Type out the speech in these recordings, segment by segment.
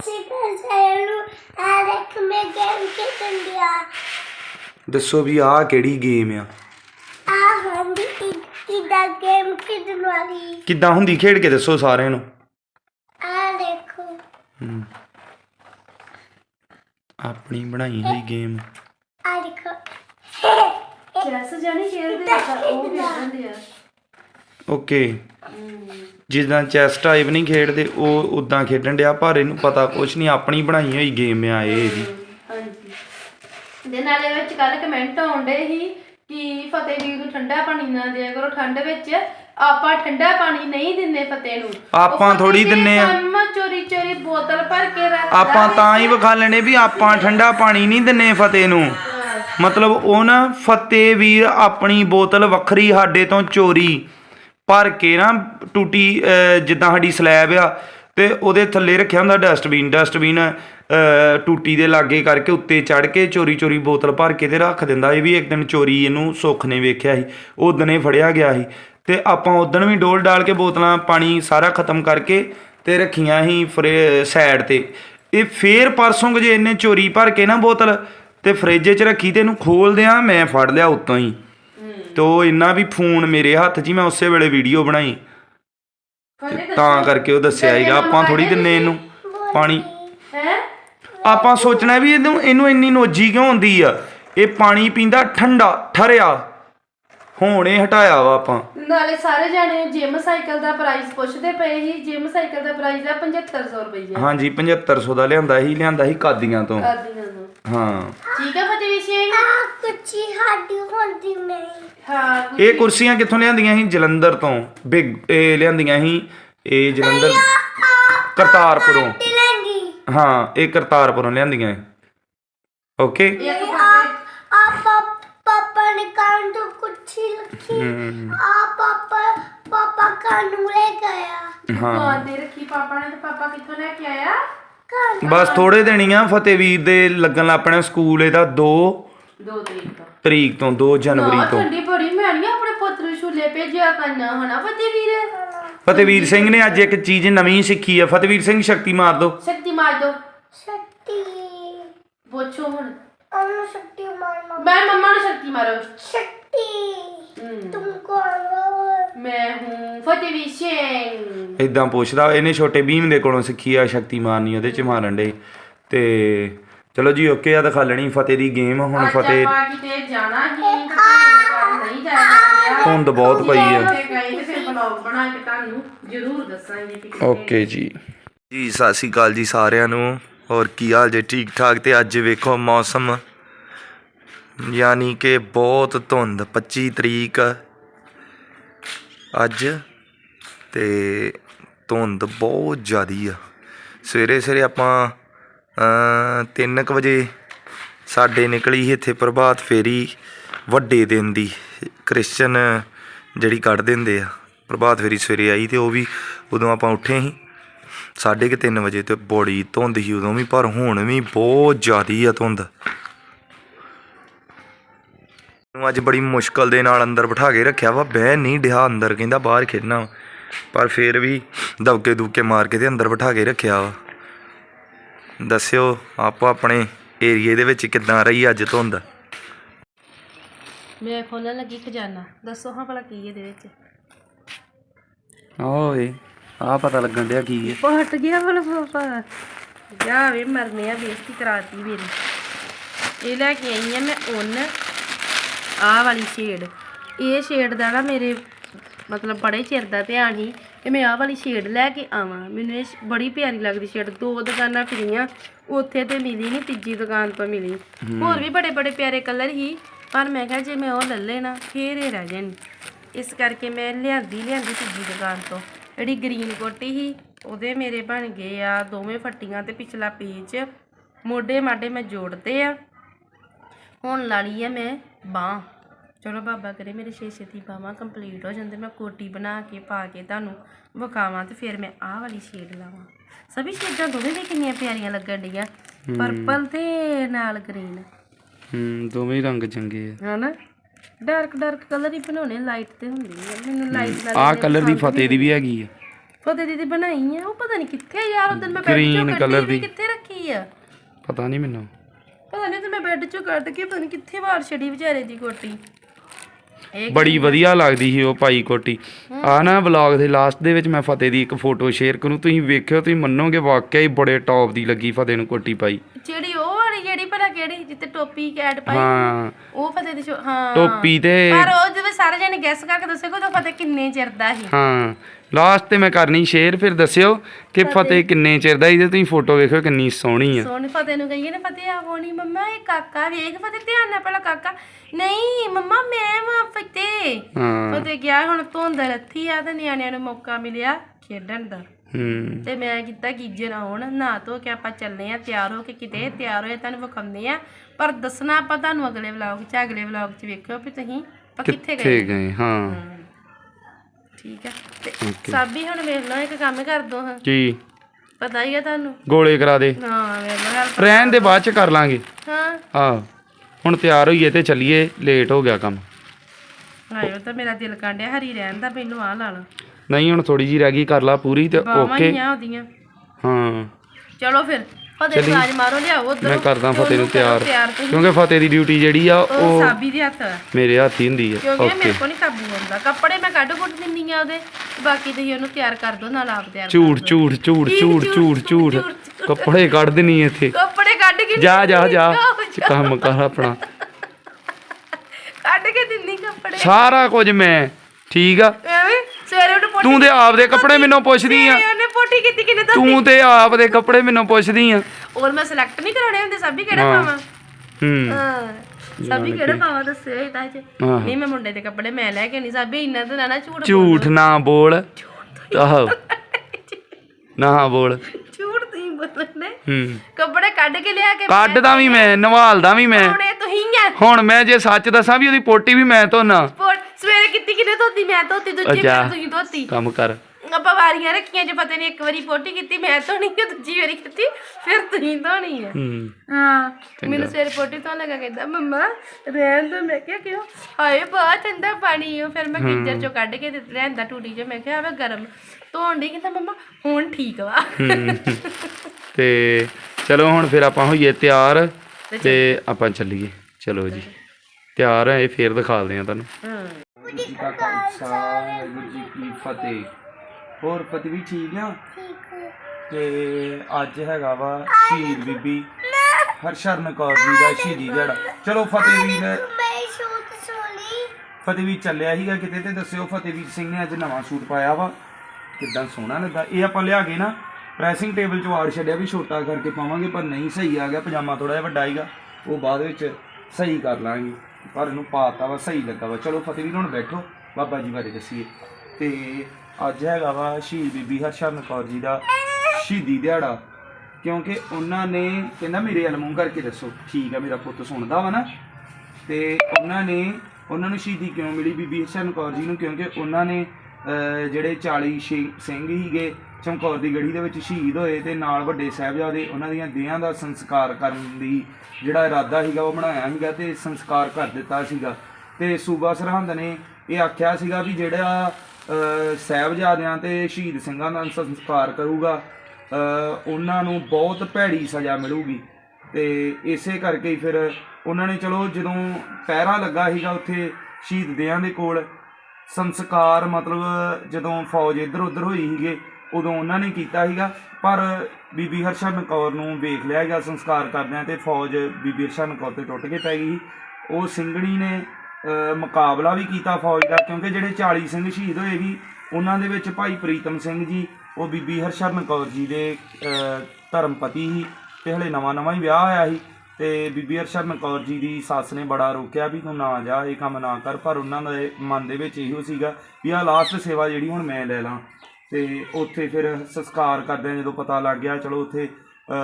ਸੱਚੀ ਕਰ ਸਾਇਲੂ ਆ ਦੇਖ ਮੈਂ ਗੇਮ ਖੇਡਣ ਦਿਆ ਦੱਸੋ ਵੀ ਆਹ ਕਿਹੜੀ ਗੇਮ ਆ? ਆ ਹੁੰਦੀ ਕਿਦਾ ਗੇਮ ਖੇਡਣ ਵਾਲੀ ਕਿੱਦਾਂ ਹੁੰਦੀ? ਖੇਡ ਕੇ ਦੱਸੋ ਸਾਰਿਆਂ ਨੂੰ। ਆ ਦੇਖੋ ਹਮ। ਆਪਣੀ ਬਣਾਈ ਹੋਈ ਗੇਮ ਆ ਦੇਖੋ ਚੈਸ ਜਾਣੀ ਖੇਡਦੇ ਆ ਉਹ ਖੇਡਦੇ ਆ। ਓਕੇ ਜਿੱਦਾਂ ਚੈਸ ਟਾਈਪ ਨਹੀਂ ਖੇਡਦੇ ਉਹ ਉਦਾਂ ਖੇਡਣ ਡਿਆ ਪਰ ਇਹਨੂੰ ਪਤਾ ਕੁਛ ਨਹੀਂ ਆਪਣੀ ਬਣਾਈ ਹੋਈ ਗੇਮ ਆ ਇਹ ਇਹਦੀ। ਹਾਂਜੀ। ਦੇ ਨਾਲੇ ਵਿੱਚ ਕੱਲ ਕਮੈਂਟ ਆਉਂਦੇ ਸੀ ਕਿ ਫਤਿਹ ਵੀਰ ਨੂੰ ਠੰਡਾ ਪਾਣੀ ਨਾ ਦਿਆ ਕਰੋ ਠੰਡ ਵਿੱਚ ਆਪਾਂ ਠੰਡਾ ਪਾਣੀ ਨਹੀਂ ਦਿੰਦੇ ਫਤਿਹ ਨੂੰ। ਆਪਾਂ ਥੋੜ੍ਹੀ ਦਿੰਦੇ ਆ। ਆ। ਚੋਰੀ ਚੋਰੀ ਬੋਤਲ ਭਰ ਕੇ ਰੱਖ ਆਪਾਂ ਤਾਂ ਹੀ ਵਿਖਾ ਲੈਣੇ ਵੀ ਆਪਾਂ ਠੰਡਾ ਪਾਣੀ ਨਹੀਂ ਦਿੰਨੇ ਫਤਿਹ ਨੂੰ। ਮਤਲਬ ਉਹ ਨਾ ਫਤਿਹ ਵੀਰ ਆਪਣੀ ਬੋਤਲ ਵੱਖਰੀ ਸਾਡੇ ਤੋਂ ਚੋਰੀ ਭਰ ਕੇ ਨਾ ਟੂਟੀ ਜਿੱਦਾਂ ਸਾਡੀ ਸਲੈਬ ਆ, ਤੇ ਉਹਦੇ ਥੱਲੇ ਰੱਖਿਆ ਹੁੰਦਾ ਡਸਟਬਿਨ ਡਸਟਬਿਨ ਟੂਟੀ ਦੇ ਲਾਗੇ ਕਰਕੇ ਉੱਤੇ ਚੜ ਕੇ ਚੋਰੀ ਚੋਰੀ ਬੋਤਲ ਭਰ ਕੇ ਤੇ ਰੱਖ ਦਿੰਦਾ ਇਹ ਵੀ ਇੱਕ ਦਿਨ ਚੋਰੀ ਇਹਨੂੰ ਸੁੱਖ ਨੇ ਵੇਖਿਆ ਸੀ। ਉਹ ਦਿਨੇ ਫੜਿਆ ਗਿਆ ਸੀ। ਤੇ ਆਪਾਂ ਉਦਣ ਵੀ ਡੋਲ ਡਾਲ ਕੇ ਬੋਤਲਾਂ, ਪਾਣੀ ਸਾਰਾ ਖਤਮ ਕਰਕੇ ਤੇ ਰੱਖੀਆਂ ਸੀ ਫਰੇ ਸਾਈਡ ਤੇ। ਇਹ ਫੇਰ ਪਰਸੋਂ ਕੁ ਜੇ ਇਹਨੇ ਚੋਰੀ ਭਰ ਕੇ ਨਾ ਬੋਤਲ ਤੇ ਫ੍ਰਿਜ 'ਚ ਰੱਖੀ ਤੇ ਇਹਨੂੰ ਖੋਲਦਿਆਂ ਮੈਂ ਫੜ ਲਿਆ ਉੱਤੋਂ ਹੀ। ਤੋ ਇੰਨਾ ਵੀ ਫੋਨ ਮੇਰੇ ਹੱਥ 'ਚ ਹੀ ਮੈਂ ਉਸੇ ਵੇਲੇ ਵੀਡੀਓ ਬਣਾਈ। ਤਾਂ ਕਰਕੇ ਉਹ ਦੱਸਿਆ ਸੀਗਾ ਆਪਾਂ ਥੋੜੀ ਦਿੰਨੇ ਇਹਨੂੰ ਪਾਣੀ। ਹੈ? ਆਪਾਂ ਸੋਚਣਾ ਵੀ ਇਹਨੂੰ ਇਹਨੂੰ ਇੰਨੀ ਨੋਜੀ ਕਿਉਂ ਹੁੰਦੀ ਆ? ਇਹ ਪਾਣੀ ਪੀਂਦਾ ਠੰਡਾ ਠਰਿਆ। ਹੁਣ ਇਹ ਹਟਾਇਆ ਵਾ ਆਪਾਂ। ਨਾਲੇ ਸਾਰੇ ਜਾਣੇ ਜਿਮ ਸਾਈਕਲ ਦਾ ਪ੍ਰਾਈਸ ਪੁੱਛਦੇ ਪਏ ਸੀ। ਜਿਮ ਸਾਈਕਲ ਦਾ ਪ੍ਰਾਈਸ ਆ 7500 ਰੁਪਏ ਹਾਂਜੀ 7500 ਦਾ ਲਿਆਂਦਾ ਸੀ ਲਿਆਂਦਾ ਸੀ ਕਾਦੀਆਂ ਤੋਂ। ਆਦੀਆਂ ਨੂੰ ਹਾਂ। ਠੀਕ ਹੈ ਫਤਿਹ ਸਿੰਘ ਆ ਕੁੱਚੀ ਸਾਡੀ ਹੁੰਦੀ ਨਹੀਂ। ਹਾਂ ਇਹ ਕੁਰਸੀਆਂ ਕਿੱਥੋਂ ਲਿਆਂਦੀਆਂ ਸੀ? ਜਲੰਧਰ ਤੋਂ। ਬਿਗ ਇਹ ਲਿਆਂਦੀਆਂ ਸੀ ਇਹ ਜਲੰਧਰ ਕਰਤਾਰਪੁਰੋਂ। ਹਾਂ ਇਹ ਕਰਤਾਰਪੁਰੋਂ ਲਿਆਂਦੀਆਂ ਓਕੇ? ਕੁੱਚੀ ਰੱਖੀ। ਆ ਪਾਪਾ ਪਾਪਾ ਕੰਨ ਨੂੰ ਲੈ ਗਿਆ ਹਾਂ। ਤੇ ਰੱਖੀ ਪਾਪਾ ਨੇ ਤੇ ਪਾਪਾ ਕਿੱਥੋਂ ਲੈ ਕੇ ਆਇਆ? ਬਸ ਥੋੜੇ ਦਿਨ ਹੀ ਆ ਫਤਿਹਵੀਰ ਦੇ ਲੱਗਣ ਲੱਗ ਪੈਣਾ ਸਕੂਲ ਇਹਦਾ 2 ਦੋ ਤਰੀਕ ਤੋਂ। ਤਰੀਕ ਤੋਂ 2 ਜਨਵਰੀ ਨਾ ਤੋਂ। ਠੰਡੀ ਬੜੀ ਮੈਣੀਆਂ ਆਪਣੇ ਪੁੱਤ ਨੂੰ ਛੁੱਲੇ ਭੇਜਿਆ ਕਰਨਾ ਹਨਾ ਫਤਿਹ ਵੀਰ ਫਤਿਹਵੀਰ ਸਿੰਘ ਨੇ ਅੱਜ ਇੱਕ ਚੀਜ਼ ਨਵੀਂ ਸਿੱਖੀ ਆ। ਫਤਿਹਵੀਰ ਸਿੰਘ ਸ਼ਕਤੀ ਮਾਰ ਦੋ। ਸ਼ਕਤੀ ਮਾਰ ਦੋ। ਸ਼ਕਤੀ। ਪੁੱਛੋ ਹੁਣ। ਉਹਨੂੰ ਸ਼ਕਤੀ ਮਾਰਨਾ ਮੈਂ ਮੰਮਾ ਨੂੰ ਸ਼ਕਤੀ ਮਾਰੋ। ਸ਼ਕਤੀ। ਤੁਮ ਹੋ ਮੈਂ ਹੂੰ ਫਤਿਹ ਵੀਰ ਸਿੰਘ। ਇਦਾਂ ਪੁੱਛਦਾ ਇਹਨੇ ਛੋਟੇ ਭੀਮ ਦੇ ਕੋਲੋਂ ਸਿੱਖੀ ਆ ਸ਼ਕਤੀ ਮਾਰਨੀ ਉਹਦੇ ਚ ਮਾਰਨ ਦੇ ਤੇ ਚਲੋ ਜੀ ਓਕੇ ਆ ਦਿਖਾ ਲੈਣੀ ਫਤਿਹ ਦੀ ਗੇਮ ਹੁਣ ਅੱਜ ਫਤਿਹ ਆਪਾਂ ਕਿਤੇ ਜਾਣਾ ਹੀ ਤੇ ਮੇਰੇ ਘਰ ਨਹੀਂ ਜਾਣਾ। ਧੁੰਦ ਬਹੁਤ ਪਈ ਆ। ਤੇ ਗਏ ਤੇ ਫਿਰ ਵਲੌਗ ਬਣਾ ਕੇ ਤੁਹਾਨੂੰ ਜ਼ਰੂਰ ਦੱਸਾਂਗੇ ਕਿ ਕਿੱਥੇ ਓਕੇ ਜੀ। ਜੀ ਸਤਿ ਸ਼੍ਰੀ ਅਕਾਲ ਜੀ ਸਾਰਿਆਂ ਨੂੰ। ਹੋਰ ਕੀ ਹਾਲ ਜੇ? ਠੀਕ ਠਾਕ ਤੇ ਅੱਜ ਵੇਖੋ ਮੌਸਮ। ਯਾਨੀ ਕਿ ਬਹੁਤ ਧੁੰਦ 25 ਤਰੀਕ ਅੱਜ ਤੇ ਧੁੰਦ ਬਹੁਤ ਜ਼ਿਆਦੀ ਆ। ਸਵੇਰੇ ਸਵੇਰੇ ਆਪਾਂ 3:00 ਵਜੇ ਸਾਡੇ ਨਿਕਲੀ ਸੀ ਇੱਥੇ ਪ੍ਰਭਾਤ ਫੇਰੀ, ਵੱਡੇ ਦਿਨ ਦੀ। ਕ੍ਰਿਸਚਨ ਜਿਹੜੀ ਕੱਢ ਦਿੰਦੇ ਆ, ਪ੍ਰਭਾਤ ਫੇਰੀ ਸਵੇਰੇ ਆਈ ਤੇ ਉਹ ਵੀ ਉਦੋਂ ਆਪਾਂ ਉੱਠੇ ਸੀ। ਸਾਢੇ ਕੁ ਤਿੰਨ ਵਜੇ ਤੇ ਬੜੀ ਧੁੰਦ ਸੀ ਉਦੋਂ ਵੀ, ਪਰ ਹੁਣ ਵੀ ਬਹੁਤ ਜ਼ਿਆਦੀ ਆ ਧੁੰਦ। ਨੂੰ ਅੱਜ ਬੜੀ ਮੁਸ਼ਕਲ ਦੇ ਨਾਲ ਅੰਦਰ ਬਿਠਾ ਕੇ ਰੱਖਿਆ ਵਾ, ਬਹਿ ਨਹੀਂ ਡਿਆ ਅੰਦਰ, ਕਹਿੰਦਾ ਬਾਹਰ ਖੇਡਣਾ ਵਾ। ਪਰ ਫੇਰ ਵੀ ਦਬਕੇ ਦੁਬਕੇ ਮਾਰ ਕੇ ਤੇ ਅੰਦਰ ਬਿਠਾ ਕੇ ਰੱਖਿਆ ਵਾ। ਦੱਸਿਓ ਆਪੋ ਆਪਣੇ ਏਰੀਏ ਦੇ ਵਿੱਚ ਕਿੱਦਾਂ ਰਹੀ ਅੱਜ ਧੁੰਦ? ਮੈਂ ਖੋਲਣ ਲੱਗੀ ਖਜ਼ਾਨਾ। ਦੱਸੋ ਹਾਂ ਭਲਾ ਕੀ ਇਹਦੇ ਵਿੱਚ? ਓਏ ਆ ਪਤਾ ਲੱਗਣ ਡਿਆ ਕੀ ਹੈ। ਪਹਟ ਗਿਆ ਭਲਾ ਪਾਪਾ। ਜਾ ਵੇ ਮਰਨੇ ਆ ਬੇਇੱਜ਼ਤੀ ਕਰਾਤੀ ਮੇਰੀ। ਇਹ ਲੈ ਕੇ ਆਈ ਆ ਮੈਂ ਉਨ ਆਹ ਵਾਲੀ ਸ਼ੇਡ ਇਹ ਸ਼ੇਡ ਦਾ ਨਾ ਮੇਰੇ ਮਤਲਬ ਬੜੇ ਚਿਰ ਦਾ ਧਿਆਨ ਸੀ। ਕਿ ਮੈਂ ਆਹ ਵਾਲੀ ਸ਼ੇਡ ਲੈ ਕੇ ਆਵਾਂ। ਮੈਨੂੰ ਇਹ ਬੜੀ ਪਿਆਰੀ ਲੱਗਦੀ ਸ਼ੇਡ ਦੋ ਦੁਕਾਨਾਂ ਫਿਰੀਆਂ ਉੱਥੇ ਤੇ ਮਿਲੀ ਨਹੀਂ ਤੀਜੀ ਦੁਕਾਨ ਤੋਂ ਮਿਲੀ। ਹੋਰ ਵੀ ਬੜੇ ਬੜੇ ਪਿਆਰੇ ਕਲਰ ਸੀ ਪਰ ਮੈਂ ਕਿਹਾ ਜੇ ਮੈਂ ਉਹ ਲੈ ਲੈਣਾ ਫੇਰ ਇਹ ਰਹਿ ਜਾਣੀ। ਇਸ ਕਰਕੇ ਮੈਂ ਲਿਆਂਦੀ ਲਿਆਂਦੀ ਤੀਜੀ ਦੁਕਾਨ ਤੋਂ। ਜਿਹੜੀ ਗ੍ਰੀਨ ਕੋਟੀ ਸੀ ਉਹਦੇ ਮੇਰੇ ਬਣ ਗਏ ਆ ਦੋਵੇਂ ਫੱਟੀਆਂ ਤੇ ਪਿਛਲਾ ਪੇਜ ਮੋਢੇ ਮਾਡੇ ਮੈਂ ਜੋੜਤੇ ਆ। ਹੁਣ ਲਾ ਲਈ ਆ ਮੈਂ ਬਾਂਹ। ਚਲੋ ਬਾਬਾ ਕਰੇ ਮੇਰੇ ਛੇ ਛੇਤੀ ਬਾਹਾਂ ਕੰਪਲੀਟ ਹੋ ਜਾਂਦੇ ਮੈਂ ਕੋਟੀ ਬਣਾ ਕੇ ਪਾ ਕੇ ਤੁਹਾਨੂੰ ਵਿਖਾਵਾਂ ਤੇ ਫਿਰ ਮੈਂ ਆਹ ਵਾਲੀ ਸ਼ੇਡ ਲਾਵਾਂ। ਸਭੀ ਸ਼ੇਡਾਂ ਦੋਵੇਂ ਵੀ ਕਿੰਨੀਆਂ ਪਿਆਰੀਆਂ ਲੱਗਣ ਡੀਆਂ ਪਰਪਲ ਤੇ ਨਾਲ ਗ੍ਰੀਨ ਹੂੰ ਦੋਵੇਂ ਰੰਗ ਚੰਗੇ ਆ। ਹਨਾ? ਡਾਰਕ ਡਾਰਕ ਕਲਰ ਹੀ ਬਣਾਉਣੇ ਲਾਈਟ ਤੇ ਹੁੰਦੀ ਹੈ ਮੈਨੂੰ ਲਾਈਟ ਆਹ ਕਲਰ ਦੀ ਫਤਿਹ ਦੀ ਵੀ ਹੈਗੀ ਆ। ਫਤਿਹ ਦੀਦੀ ਬਣਾਈ ਆ ਉਹ ਪਤਾ ਨਹੀਂ ਕਿੱਥੇ ਯਾਰ ਉਦੋਂ ਮੈਂ Green ਚੋਂ ਕੱਢੀ ਵੀ ਦੀ। ਕਿੱਥੇ ਰੱਖੀ ਆ? ਪਤਾ ਨਹੀਂ ਮੈਨੂੰ। ਪਤਾ ਨਹੀਂ ਤੇ ਮੈਂ ਬੈੱਡ ਚੋਂ ਕੱਢ ਕੇ ਪਤਾ ਨਹੀਂ ਕਿੱਥੇ ਵਾਰ ਛੜੀ ਵਿਚਾਰੇ ਦੀ ਕੋਟੀ। ਬੜੀ ਵਧੀਆ ਲੱਗਦੀ ਸੀ ਉਹ ਭਾਈ ਕੋਟੀ। ਆ ਨਾ ਵਲੌਗ ਦੇ ਲਾਸਟ ਦੇ ਵਿੱਚ ਮੈਂ ਫਤਿਹ ਦੀ ਇੱਕ ਫੋਟੋ ਸ਼ੇਅਰ ਕਰੂੰ। ਤੁਸੀਂ ਵੇਖਿਓ ਤੁਸੀਂ ਮੰਨੋਗੇ ਵਾਕਿਆ ਹੀ ਬੜੇ ਟੌਪ ਦੀ ਲੱਗੀ ਫਤਿਹ ਨੂੰ ਕੋਟੀ ਪਾਈ ਜਿਹੜੀ ਉਹ ਵਾਲੀ ਜਿਹੜੀ ਭਲਾ ਕਿਹੜੀ? ਜਿੱਤੇ ਟੋਪੀ ਕੈਟ ਪਾਈ ਹਾਂ। ਉਹ ਫਤਿਹ ਦੀ ਸ਼ੋ- ਹਾਂ। ਟੋਪੀ ਤੇ ਪਰ ਉਹ ਜਿਵੇਂ ਸਾਰੇ ਜਣੇ ਗੈਸ ਕਰਕੇ ਦੱਸੇ ਕੋ ਤਾਂ ਫਤਿਹ ਕਿੰਨੇ ਚਿਰ ਦਾ ਸੀ? ਹਾਂ। ਲਾਸਟ ਤੇ ਮੈਂ ਕਰਨੀ ਸ਼ੇਅਰ ਫਿਰ ਦੱਸਿਓ ਕਿ ਫਤਿਹ ਕਿੰਨੇ ਚਿਰ ਦਾ ਤੇ ਤੁਸੀਂ ਫੋਟੋ ਵੇਖਿਓ ਕਿੰਨੀ ਸੋਹਣੀ ਆ। ਸੋਹਣੇ। ਫਤਿਹ ਨੂੰ ਕਹੀਏ ਨਾ ਫਤਿਹ ਆ ਕੋਣੀ ਮੰਮਾ ਇਹ ਕਾਕਾ ਵੇਖ ਫਤਿਹ ਧਿਆਨ ਨਾਲ ਪਹਿਲਾਂ ਕਾਕਾ ਨਹੀਂ ਮੰਮਾ ਮੈਂ ਵਾਂ ਫਤਿਹ। ਹਾਂ। ਫਤਿਹ ਗਿਆ ਹੁਣ ਧੁੰਦ ਰੱਥੀ ਆ ਤੇ ਨਿਆਣਿਆਂ ਨੂੰ ਮੌਕਾ ਮਿਲਿਆ ਖੇਡਣ ਦਾ। ਹੂੰ। ਤੇ ਮੈਂ ਕੀਤਾ ਗੀਜੇ ਆਉਣ ਨਾ ਧੋ ਕੇ ਆਪਾਂ ਚੱਲੇ ਆ ਤਿਆਰ ਹੋ ਕੇ ਕਿਤੇ ਤਿਆਰ ਹੋਏ ਤੁਹਾਨੂੰ ਵਿਖਾਉਂਦੇ ਆ ਪਰ ਦੱਸਣਾ ਆਪਾਂ ਤੁਹਾਨੂੰ ਅਗਲੇ ਵਲੌਗ 'ਚ ਅਗਲੇ ਵਲੌਗ 'ਚ ਵੇਖਿਓ ਵੀ ਤੁਸੀਂ ਆਪਾਂ ਕਿੱਥੇ ਗਏ। ਗਏ ਹਾਂ। ਠੀਕ ਆ ਤੇ ਸਾਬੀ ਹੁਣ ਵੇਖ ਲਓ ਇੱਕ ਕੰਮ ਕਰ ਦੋ ਹਾਂ। ਕੀ? ਪਤਾ ਹੀ ਆ ਤੁਹਾਨੂੰ। ਗੋਲੇ ਕਰਾ ਦੇ। ਹਾਂ ਵੇਖ ਲਓ help- ਰਹਿਣ ਦੇ ਬਾਅਦ ਚ ਕਰ ਲਾਂਗੇ। ਹਾਂ। ਆ ਹੁਣ ਤਿਆਰ ਹੋਈਏ ਤੇ ਚੱਲੀਏ ਲੇਟ ਹੋ ਗਿਆ ਕੰਮ। ਉਹ ਤਾਂ ਮੇਰਾ ਦਿਲ ਕਾਂਡਿਆ ਹਰੀ ਰਹਿਣ ਦਾ ਮੈਨੂੰ ਆ ਲਾ ਲਓ ਨਹੀਂ ਹੁਣ ਥੋੜੀ ਜੀ ਰਹਿ ਗਈ ਕਰ ਲਾ ਪੂਰੀ ਤੇ ਬਾਵਾਂ ਓਕੇ। ਹੀ ਆ ਉਹਦੀਆਂ। ਹਾਂ। ਚਲੋ ਫਿਰ ਫਤਿਹ ਨੂੰ ਆਜ ਮਾਰੋ ਲਿਆਓ ਉਧਰ। ਮੈਂ ਕਰਦਾ ਫਤਿਹ ਨੂੰ ਤਿਆਰ। ਤਿਆਰ ਤੁਸੀਂ। ਕਿਉਂਕਿ ਫਤਿਹ ਦੀ ਡਿਊਟੀ ਜਿਹੜੀ ਆ ਉਹ ਉਹ ਸਾਬੀ ਦੇ ਹੱਥ। ਆ ਮੇਰੇ ਹੱਥ ਹੀ ਹੁੰਦੀ ਆ। ਕਿਉਂਕਿ ਓਕੇ ਮੇਰੇ ਕੋਲ ਨਹੀਂ ਕਾਬੂ ਆਉਂਦਾ ਕੱਪੜੇ ਮੈਂ ਕੱਢ ਕੁੱਟ ਦਿੰਨੀ ਆ ਉਹਦੇ। ਤੇ ਬਾਕੀ ਤੁਸੀਂ ਉਹਨੂੰ ਤਿਆਰ ਕਰ ਦੋ ਨਾਲ ਆਪ ਤਿਆਰ ਕਰ ਝੂਠ ਦਿਓ। ਝੂਠ ਝੂਠ ਕੀ ਝੂਠ ਝੂਠ, ਝੂਠ। ਕੱਪੜੇ ਕੱਢ ਦੇਣੀ ਇੱਥੇ। ਕੱਪੜੇ ਕੱਢ ਕੇ ਜਾ ਜਾ ਜਾ। ਕੰਮ ਕਰ ਆਪਣਾ। ਕੱਢ ਕੇ ਦਿੰਨੀ ਕੱਪੜੇ। ਸਾਰਾ ਕੁਝ ਮੈਂ। ਠੀਕ ਆ? ਤੂੰ ਤੇ ਆਪ ਦੇ ਕੱਪੜੇ ਮੈਨੂੰ ਪੁੱਛਦੀ ਆ। ਸਵੇਰੇ ਉਹਨੇ ਪੋਟੀ ਕੀਤੀ ਕਿਨੇ ਤਾਂ ਤੂੰ ਤੇ ਆਪ ਦੇ ਕੱਪੜੇ ਮੈਨੂੰ ਪੁੱਛਦੀ ਆ। ਔਰ ਮੈਂ ਸਿਲੈਕਟ ਨਹੀਂ ਕਰਾਉਣੇ ਹੁੰਦੇ ਸਭ ਵੀ ਕਿਹੜਾ ਹਾਂ। ਪਾਵਾਂ? ਹੂੰ। ਹਾਂ ਸਭ ਵੀ ਕਿਹੜਾ ਪਾਵਾਂ ਦੱਸਿਓ ਤਾਂ ਚ ਆਹੋ। ਨਹੀਂ ਮੈਂ ਮੁੰਡੇ ਦੇ ਕੱਪੜੇ ਮੈਂ ਲੈ ਕੇ ਨਹੀਂ ਸਭ ਵੀ ਇੰਨਾ ਤਾਂ ਨਾ ਨਾ ਝੂਠ ਝੂਠ ਨਾ ਬੋਲ। ਆਹੋ। ਨਾ ਬੋਲ। ਝੂਠ ਤੁਸੀਂ ਬੋਲਣੇ ਹੂੰ। ਕੱਪੜੇ ਕੱਢ ਕੇ ਲਿਆ ਕੇ ਕੱਢਦਾ ਵੀ ਮੈਂ ਨਵਾਲਦਾ ਵੀ ਮੈਂ। ਹੁਣੇ ਤੁਸੀਂ ਆ। ਹੁਣ ਮੈਂ ਜੇ ਸੱਚ ਦੱਸਾਂ ਵੀ ਉਹਦੀ ਪੋਟੀ ਵੀ ਮੈਂ ਧੋਣਾ ਪੋਟ ਸਵੇਰੇ ਕੀਤੀ ਕਿਨੇ ਧੋਤੀ? ਮੈਂ ਧੋਤੀ ਦੂਜੀ ਅੱਛਾ। ਫਿਰ ਤੁਸੀਂ ਧੋਤੀ ਕੰਮ ਕਰ। ਆਪਾਂ ਵਾਰੀਆਂ ਰੱਖੀਆਂ ਜੇ ਪਤਾ ਨਹੀਂ ਇੱਕ ਵਾਰੀ ਪੋਟੀ ਕੀਤੀ ਮੈਂ ਧੋਣੀ ਤੇ ਦੂਜੀ ਵਾਰੀ ਕੀਤੀ ਫਿਰ ਤੁਸੀਂ ਧੋਣੀ ਹੈ। ਹੂੰ ਹਾਂ ਮੈਨੂੰ ਸਵੇਰੇ ਪੋਟੀ ਧੋਣ ਲੱਗਾ ਕਹਿੰਦਾ ਮੰਮਾ ਰਹਿਣ ਦੋ। ਮੈਂ ਕਿਹਾ ਕਿਉਂ? ਹਾਏ ਬਹੁਤ ਠੰਡਾ ਪਾਣੀ ਉਹ ਫਿਰ ਮੈਂ ਗੀਜ਼ਰ ਚੋਂ ਕੱਢ ਕੇ ਦਿੱਤਾ ਲੈਂਦਾ ਟੂਟੀ ਚੋਂ। ਮੈਂ ਕਿਹਾ ਆਵੇ ਗਰਮ। ਧੋਣ ਦੀ ਕਹਿੰਦਾ ਮੰਮਾ ਹੁਣ ਠੀਕ ਵਾ। ਹੂੰ। ਤੇ ਚਲੋ ਹੁਣ ਫਿਰ ਆਪਾਂ ਹੋਈਏ ਤਿਆਰ ਤੇ ਆਪਾਂ ਚੱਲੀਏ। ਚਲੋ ਜੀ। ਤਿਆਰ ਹੈ ਇਹ ਫੇਰ ਦਿਖਾਲਦੇ ਆ ਤੁਹਾਨੂੰ। ਹਾਂ ਜੀ ਕਾ ਖਾਲਸਾ ਵਾਹਿਗੁਰੂ ਜੀ ਕੀ ਫਤਿਹ। ਹੋਰ ਫਤਿਹ ਵੀ ਠੀਕ ਆ? ਠੀਕ ਤੇ ਅੱਜ ਹੈਗਾ ਵਾ ਸ਼ਹੀਦ ਬੀਬੀ ਹਰਸ਼ਰਨ ਕੌਰ ਜੀ ਦਾ ਸ਼ਹੀਦੀ ਦਿਹਾੜਾ ਚਲੋ ਫਤਿਹ ਵੀਰ ਸ਼ੂਟ ਸੋਲੀ ਫਤਿਹ ਵੀਰ ਚੱਲਿਆ ਸੀਗਾ ਕਿਤੇ ਤੇ ਦੱਸਿਓ ਫਤਿਹਵੀਰ ਸਿੰਘ ਨੇ ਅੱਜ ਨਵਾਂ ਸੂਟ ਪਾਇਆ ਵਾ। ਕਿੱਦਾਂ ਸੋਹਣਾ ਲੱਗਾ। ਇਹ ਆਪਾਂ ਲਿਆ ਕੇ ਨਾ ਪ੍ਰੈਸਿੰਗ ਟੇਬਲ 'ਚ ਵਾੜ ਛੱਡਿਆ ਵੀ ਛੋਟਾ ਕਰਕੇ ਪਾਵਾਂਗੇ ਪਰ ਨਹੀਂ ਸਹੀ ਆ ਗਿਆ ਪਜਾਮਾ ਥੋੜਾ ਜਿਹਾ ਵੱਡਾ ਹੈਗਾ ਉਹ ਬਾਅਦ ਵਿੱਚ ਸਹੀ ਕਰ ਲਾਂਗੇ। ਪਰ ਇਹਨੂੰ ਪਾਤਾ ਵਾ, ਸਹੀ ਲੱਗਾ ਵਾ। ਚਲੋ ਫਤਿਹਵੀਰ ਹੁਣ ਬੈਠੋ। ਬਾਬਾ ਜੀ ਬਾਰੇ ਦੱਸੀਏ। ਤੇ ਅੱਜ ਹੈਗਾ ਵਾ ਸ਼ਹੀਦ ਬੀਬੀ ਹਰਸ਼ਰਨ ਕੌਰ ਜੀ ਦਾ ਸ਼ਹੀਦੀ ਦਿਹਾੜਾ। ਕਿਉਂਕਿ ਉਹਨਾਂ ਨੇ, ਕਹਿੰਦਾ ਮੇਰੇ ਵੱਲ ਮੂੰਹ ਕਰਕੇ ਦੱਸੋ। ਠੀਕ ਆ, ਮੇਰਾ ਪੁੱਤ ਸੁਣਦਾ ਵਾ ਨਾ। ਤੇ ਉਹਨਾਂ ਨੇ, ਉਹਨਾਂ ਨੂੰ ਸ਼ਹੀਦੀ ਕਿਉਂ ਮਿਲੀ ਬੀਬੀ ਹਰਸ਼ਰਨ ਕੌਰ ਜੀ ਨੂੰ? ਕਿਉਂਕਿ ਉਹਨਾਂ ਨੇ ਜਿਹੜੇ 40 ਸ਼ੀ- ਸਿੰਘ ਹੀਗੇ ਚਮਕੌਰ ਦੀ ਗੜੀ ਦੇ ਵਿੱਚ ਸ਼ਹੀਦ ਹੋਏ ਤੇ ਨਾਲ ਵੱਡੇ ਸਾਹਿਬਜ਼ਾਦੇ ਉਹਨਾਂ ਦੀਆਂ ਦੇਹਾਂ ਦਾ ਸੰਸਕਾਰ ਕਰਨ ਦੀ ਜਿਹੜਾ ਇਰਾਦਾ ਸੀਗਾ ਉਹ ਬਣਾਇਆ ਸੀਗਾ ਤੇ ਸੰਸਕਾਰ ਕਰ ਦਿੱਤਾ ਸੀਗਾ। ਤੇ ਸੂਬਾ ਸਰਹੰਦ ਨੇ ਇਹ ਆਖਿਆ ਸੀਗਾ ਵੀ ਜਿਹੜਾ ਅਹ, ਸਾਹਿਬਜ਼ਾਦਿਆਂ ਤੇ ਸ਼ਹੀਦ ਸਿੰਘਾਂ ਦਾ ਸੰਸਕਾਰ ਕਰੂਗਾ ਉਹਨਾਂ ਨੂੰ ਬਹੁਤ ਭੈੜੀ ਸਜ਼ਾ ਮਿਲੂਗੀ। ਤੇ ਇਸੇ ਕਰਕੇ ਫਿਰ ਉਹਨਾਂ ਨੇ ਚਲੋ ਜਦੋਂ ਪਹਿਰਾ ਲੱਗਾ ਸੀਗਾ ਉੱਥੇ ਸ਼ਹੀਦ ਦਿਆਂ ਦੇ ਕੋਲ ਸੰਸਕਾਰ ਮਤਲਬ ਜਦੋਂ ਫੌਜ ਇੱਧਰ ਉੱਧਰ ਹੋਈ ਸੀਗੇ ਉਦੋਂ ਉਹਨਾਂ ਨੇ ਕੀਤਾ ਸੀਗਾ। ਪਰ ਬੀਬੀ ਹਰਸ਼ਨ ਕੌਰ ਨੂੰ ਵੇਖ ਲਿਆ ਗਿਆ ਸੰਸਕਾਰ ਕਰਦਿਆਂ ਤੇ ਫੌਜ ਬੀਬੀ ਹਰਸ਼ਨ ਕੌਰ ਤੇ ਟੁੱਟ ਕੇ ਪੈ ਗਈ। ਸੀ। ਉਹ ਸਿੰਘਣੀ ਨੇ ਮੁਕਾਬਲਾ ਵੀ ਕੀਤਾ ਫੌਜ ਦਾ, ਕਿਉਂਕਿ ਜਿਹੜੇ 40 ਸਿੰਘ ਸ਼ਹੀਦ ਹੋਏ ਸੀ, ਉਹਨਾਂ ਦੇ ਵਿੱਚ ਭਾਈ ਪ੍ਰੀਤਮ ਸਿੰਘ ਜੀ, ਉਹ ਬੀਬੀ ਹਰਸ਼ਰਨ ਕੌਰ ਜੀ ਦੇ ਧਰਮਪਤੀ ਸੀ ਤੇ ਹਲੇ ਨਵਾਂ ਨਵਾਂ ਹੀ ਵਿਆਹ ਹੋਇਆ ਸੀ। ਤੇ ਬੀਬੀ ਹਰਸ਼ਰਨ ਕੌਰ ਜੀ ਦੀ ਸੱਸ ਨੇ ਬੜਾ ਰੋਕਿਆ ਵੀ ਤੂੰ ਨਾ ਜਾ, ਇਹ ਕੰਮ ਨਾ ਕਰ, ਪਰ ਉਹਨਾਂ ਦੇ ਮਨ ਦੇ ਵਿੱਚ ਇਹੋ ਸੀਗਾ ਵੀ ਆਹ ਲਾਸਟ ਸੇਵਾ ਜਿਹੜੀ ਹੁਣ ਮੈਂ ਲੈ ਲਾਂ। ਤੇ ਉੱਥੇ ਫਿਰ ਸੰਸਕਾਰ ਕਰਦਿਆਂ ਜਦੋਂ ਪਤਾ ਲੱਗ ਗਿਆ, ਚਲੋ ਉੱਥੇ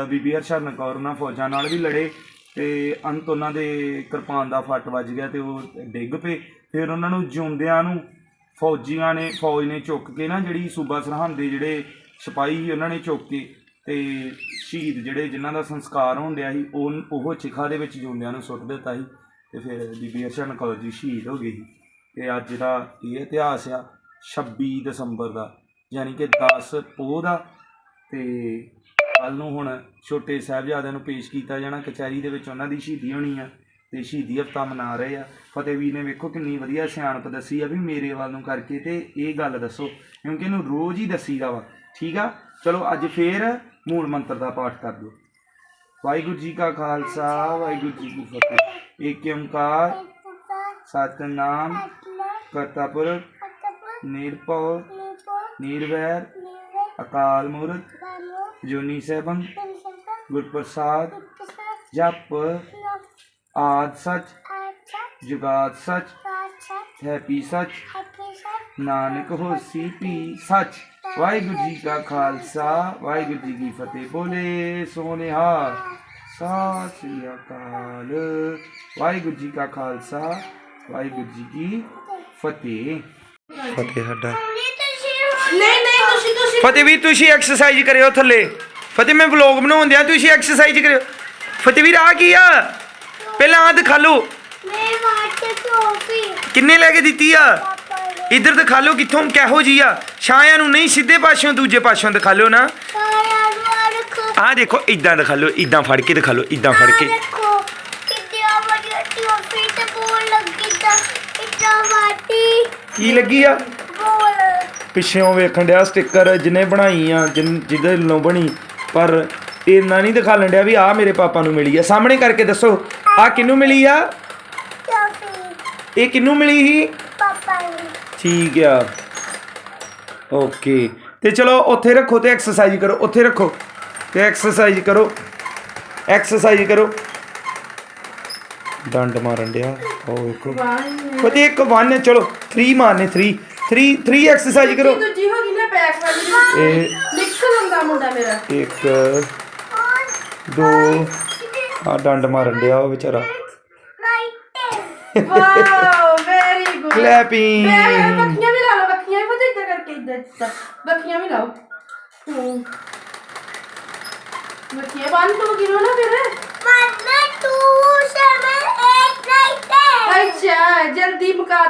ਬੀਬੀ ਹਰਸ਼ਰਨ ਕੌਰ ਉਹਨਾਂ ਫੌਜਾਂ ਨਾਲ ਵੀ ਲੜੇ ਤੇ ਅੰਤ ਉਹਨਾਂ ਦੇ ਕਿਰਪਾਨ ਦਾ ਫੱਟ ਵੱਜ ਗਿਆ ਤੇ ਉਹ ਡਿੱਗ ਪਏ। ਫਿਰ ਉਹਨਾਂ ਨੂੰ ਜਿਉਂਦਿਆਂ ਨੂੰ ਫੌਜੀਆਂ ਨੇ, ਫੌਜ ਨੇ ਚੁੱਕ ਕੇ ਨਾ ਜਿਹੜੀ ਸੂਬਾ ਸਰਹੰਦ ਦੇ ਜਿਹੜੇ ਸਿਪਾਹੀ ਸੀ, ਉਹਨਾਂ ਨੇ ਚੁੱਕ ਕੇ ਤੇ ਸ਼ਹੀਦ ਜਿਹੜੇ ਜਿਨ੍ਹਾਂ ਦਾ ਸੰਸਕਾਰ ਹੋਣ ਡਿਆ ਸੀ, ਉਹ ਉਹ ਚਿਖਾ ਦੇ ਵਿੱਚ ਜਿਉਂਦਿਆਂ ਨੂੰ ਸੁੱਟ ਦਿੱਤਾ ਸੀ ਤੇ ਫਿਰ ਬੀਬੀ ਹਰਸ਼ਰਨ ਕੌਰ ਜੀ ਸ਼ਹੀਦ ਹੋ ਗਈ ਸੀ। ਤੇ ਅੱਜ ਦਾ ਇਹ ਇਤਿਹਾਸ ਆ 26 ਦਸੰਬਰ ਦਾ। ਯਾਨੀ ਕਿ 10 ਪੋਹ ਦਾ ਤੇ ਕੱਲ ਨੂੰ ਹੁਣ ਛੋਟੇ ਸਾਹਿਬਜ਼ਾਦਿਆਂ ਨੂੰ ਪੇਸ਼ ਕੀਤਾ ਜਾਣਾ ਕਚਹਿਰੀ ਦੇ ਵਿੱਚ ਉਹਨਾਂ ਦੀ ਸ਼ਹੀਦੀ ਹੋਣੀ ਆ ਤੇ ਸ਼ਹੀਦੀ ਹਫਤਾ ਮਨਾ ਰਹੇ ਆ। ਫਤਿਹਵੀਰ ਨੇ ਵੇਖੋ ਕਿੰਨੀ ਵਧੀਆ ਸਿਆਣਪ ਦੱਸੀ ਆ ਵੀ ਮੇਰੇ ਵੱਲ ਨੂੰ ਕਰਕੇ ਤੇ ਇਹ ਗੱਲ ਦੱਸੋ ਕਿਉਂਕਿ ਇਹਨੂੰ ਰੋਜ਼ ਹੀ ਦੱਸੀਦਾ ਵਾ। ਠੀਕ ਆ? ਚਲੋ ਅੱਜ ਫੇਰ ਮੂਲ ਮੰਤਰ ਦਾ ਪਾਠ ਕਰ ਦਿਓ। ਵਾਹਿਗੁਰੂ ਜੀ ਕਾ ਖਾਲਸਾ ਵਾਹਿਗੁਰੂ ਜੀ ਕੀ ਫਤਿਹ। ਏਕ ਓੰਕਾਰ ਸਤਨਾਮ ਕਰਤਾ ਪੁਰਖ ਨਿਰਭਉ ਨਿਰਵੈਰ ਅਕਾਲ ਮੂਰਤ ਜੋਨੀ ਸੈਭੰ ਗੁਰ ਪ੍ਰਸਾਦ ਜਪ ਆਦ ਸਚ ਜੁਗਾਦ ਸਚ ਹੈਪੀ ਸਚ ਨਾਨਕ ਹੋਸੀ ਪੀ ਸਚ ਵਾਹਿਗੁਰੂ ਜੀ ਕਾ ਖਾਲਸਾ ਵਾਹਿਗੁਰੂ ਜੀ ਕੀ ਫਤਿਹ ਬੋਲੇ ਸੋਨਿਹਾ ਸਤਿ ਸ੍ਰੀ ਅਕਾਲ ਵਾਹਿਗੁਰੂ ਜੀ ਕਾ ਖਾਲਸਾ ਵਾਹਿਗੁਰੂ ਜੀ ਕੀ ਫਤਿਹ ਫਤਿਹ ਸਾਡਾ ਨਹੀਂ ਨਹੀਂ ਤੁਸੀਂ ਤੁਸੀਂ ਫਤਿਹ ਵੀ ਤੁਸੀਂ ਐਕਸਰਸਾਈਜ਼ ਕਰਿਓ ਥੱਲੇ। ਫਤਿਹ ਮੈਂ ਵਲੌਗ ਬਣਾਉਣ ਦਿਆਂ ਤੁਸੀਂ ਐਕਸਰਸਾਈਜ਼ ਕਰਿਓ। ਫਤਿਹ ਵੀਰ ਆ ਕੀ ਆ? ਪਹਿਲਾਂ ਆ ਦਿਖਾ ਲਓ। ਮੈਂ ਵਾਟੇ ਟੋਪੀ ਕਿੰਨੇ ਲੈ ਕੇ ਦਿੱਤੀ ਆ? ਇੱਧਰ ਦਿਖਾ ਲਓ ਕਿੱਥੋਂ ਕਿਹੋ ਜੀ ਆ। ਛਾਇਆ ਨੂੰ ਨਹੀਂ ਸਿੱਧੇ ਪਾਸਿਓਂ ਦੂਜੇ ਪਾਸਿਓਂ ਦਿਖਾ ਲਓ ਨਾ। ਆਹ ਦੇਖੋ ਇਦਾਂ ਦਿਖਾ ਲਓ ਇਦਾਂ ਫੜ ਕੇ ਦਿਖਾ ਲਓ ਇਦਾਂ ਫੜ ਕੇ। ਕੀ ਲੱਗੀ ਆ? ਬੋਲ। ਪਿੱਛੇੋਂ ਵੇਖਣ ਡਿਆ ਸਟicker ਜਿਹਨੇ ਬਣਾਈ ਆ ਜਿਨ- ਜਿਹਦੇ ਵੱਲੋਂ ਬਣੀ ਪਰ ਇੰਨਾ ਨਹੀਂ ਦਿਖਾਲਣ ਡਿਆ ਵੀ ਆ ਮੇਰੇ ਪਾਪਾ ਨੂੰ ਮਿਲੀ ਆ। ਸਾਹਮਣੇ ਕਰਕੇ ਦੱਸੋ ਆ ਕਿਹਨੂੰ ਮਿਲੀ ਆ? ਇਹ ਕਿਹਨੂੰ ਮਿਲੀ ਸੀ? ਪਾਪਾ ਨੇ। ਠੀਕ ਆ। ਓਕੇ। ਤੇ ਚਲੋ ਉੱਥੇ ਰੱਖੋ ਤੇ ਐਕਸਰਸਾਈਜ਼ ਕਰੋ ਉੱਥੇ ਰੱਖੋ ਤੇ ਐਕਸਰਸਾਈਜ਼ ਕਰੋ ਐਕਸਰਸਾਈਜ਼ ਕਰੋ। ਡੰਡ ਮਾਰਨ ਡਿਆ। ਉਹ ਵੇਖੋ। ਫਤਿਹ ਇੱਕ 1 ਚਲੋ 3 ਮਾਰਨੇ 3 3 3 ਐਕਸਰਸਾਈਜ਼ ਕਰੋ ਦੂਜੀ ਹੋ ਗਈ ਨਾ ਬੈਕ ਵਾਲੀ ਇਹ ਨਿਕਲ ਆਉਂਦਾ ਮੁੰਡਾ ਮੇਰਾ ਇੱਕ ਦੋ ਆ ਡੰਡ ਮਾਰਨ ਡਿਆ ਉਹ ਵਿਚਾਰਾ right wow very good clapping ਬੱਖੀਆਂ ਵੀ ਲਾ ਲਓ ਬੱਖੀਆਂ ਵੀ ਪਤਾ ਇਦਾਂ ਕਰਕੇ ਇਦਾਂ ਇਦਾਂ ਬੱਖੀਆਂ ਵੀ ਲਾਓ ਹੂੰ ਬੱਖੀਆਂ ਬੰਦ ਤੋਂ ਗਿਰੋ ਨਾ ਫਿਰ one two seven eight nine ten ਅੱਛਾ ਜਲਦੀ ਮੁਕਾ